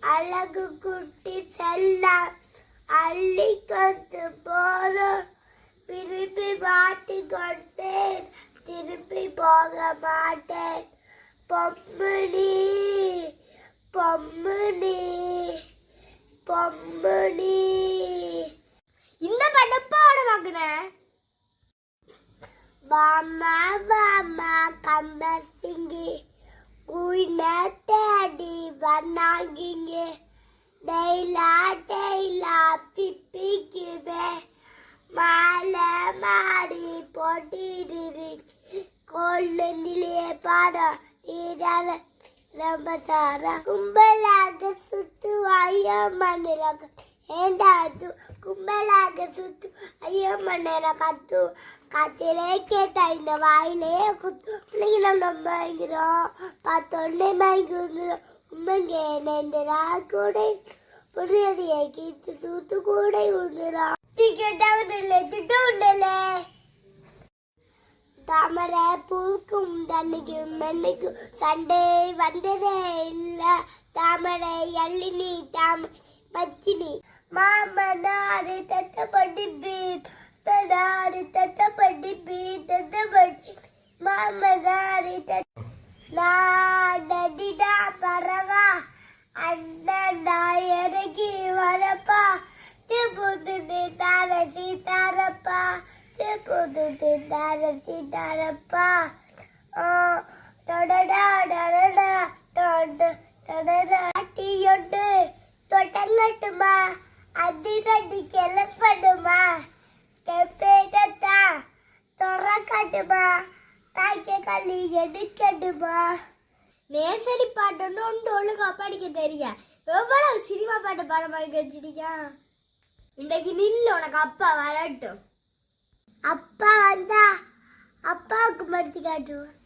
அழகு குட்டி செல்லம் அள்ளி கொண்டு போற. திருப்பி மாட்டிக்கொண்டேன் திருப்பி போக மாட்டேன். பொம்முனி பொம்முனி பொம்முனி. இந்த படப்போட மகனே வாமா வாமா கம்பசிங்கி உயின தேடி வந்தாங்கிங்க டெய்லா டெய்லா பிப்பிக்குவே மாலை மாடி போட்டிடு கொள்ளுந்திலே பாடம் நீரால ரொம்ப சாரா கும்பலாக சுத்து ஐயோ மண்ணிலக ஏண்டாது கும்பலாக சுத்து ஐயோ மண்ணில கத்து கத்திலே கேட்டா இந்த வாயிலே குத்து. பிள்ளைங்க நம்ம வாங்கிறோம் பத்தொன்னே வாங்கி வந்துடும் உண்மைங்க நேந்திரா கூட புரியலையே கீத்து தூத்து கூட விழுந்துடும் தாமரை பூக்கும் தண்ணிக்கும் மண்ணுக்கும் சண்டே வந்ததே இல்ல. தாமரை அள்ளினி தாமரை மச்சினி. மாமனாரு தத்தப்பட்டி பீப் மனாரு தத்தப்பட்டி பீ தத்தப்பட்டி மாமனாரு தத்த சீதாரப்பா திருப்புது தார சீதாரப்பா டொடடா டொடடா டொண்டு டொடடா டீயொண்டு அதிரடி கிளப்படுமா கெப்பேடத்தா துறக்கட்டுமா தாய்க்க களி எடுக்கட்டுமா. நேசரி பாட்டுன்னு ஒன்று ஒழுங்கா படிக்க தெரிய? எவ்வளவு சினிமா பாட்டு பாடம் வாங்கி இன்னைக்கு நில்லு உனக்கு அப்பா வரட்டும். அப்பா வந்தா அப்பாவுக்கு மடிச்சு காட்டுவோம்.